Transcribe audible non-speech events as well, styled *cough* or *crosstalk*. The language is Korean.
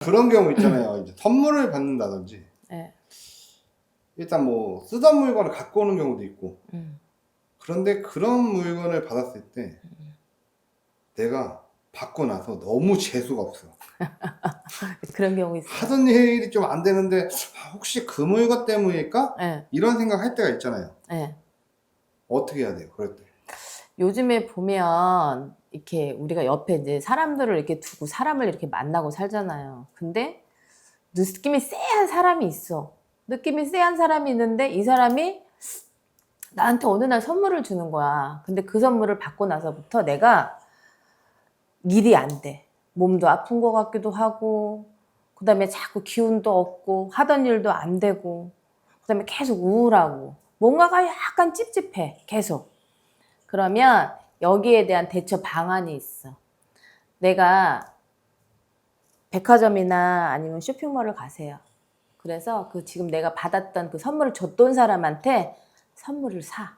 그런 경우 있잖아요. 이제 선물을 받는다든지 예. 일단 뭐 쓰던 물건을 갖고 오는 경우도 있고 음. 그런데 그런 물건을 받았을 때 내가 받고 나서 너무 재수가 없어. *laughs* 그런 경우 있어요. 하던 일이 좀 안 되는데 아, 혹시 그 물건 때문일까? 예. 이런 생각 할 때가 있잖아요. 예. 어떻게 해야 돼요? 그럴 때. 요즘에 보면 이렇게 우리가 옆에 이제 사람들을 이렇게 두고 사람을 이렇게 만나고 살잖아요. 근데 느낌이 쎄한 사람이 있어. 느낌이 쎄한 사람이 있는데 이 사람이 나한테 어느 날 선물을 주는 거야. 근데 그 선물을 받고 나서부터 내가 일이 안 돼. 몸도 아픈 것 같기도 하고, 그 다음에 자꾸 기운도 없고, 하던 일도 안 되고, 그 다음에 계속 우울하고, 뭔가가 약간 찝찝해. 계속. 그러면 여기에 대한 대처 방안이 있어. 내가 백화점이나 아니면 쇼핑몰을 가세요. 그래서 그 지금 내가 받았던 그 선물을 줬던 사람한테 선물을 사.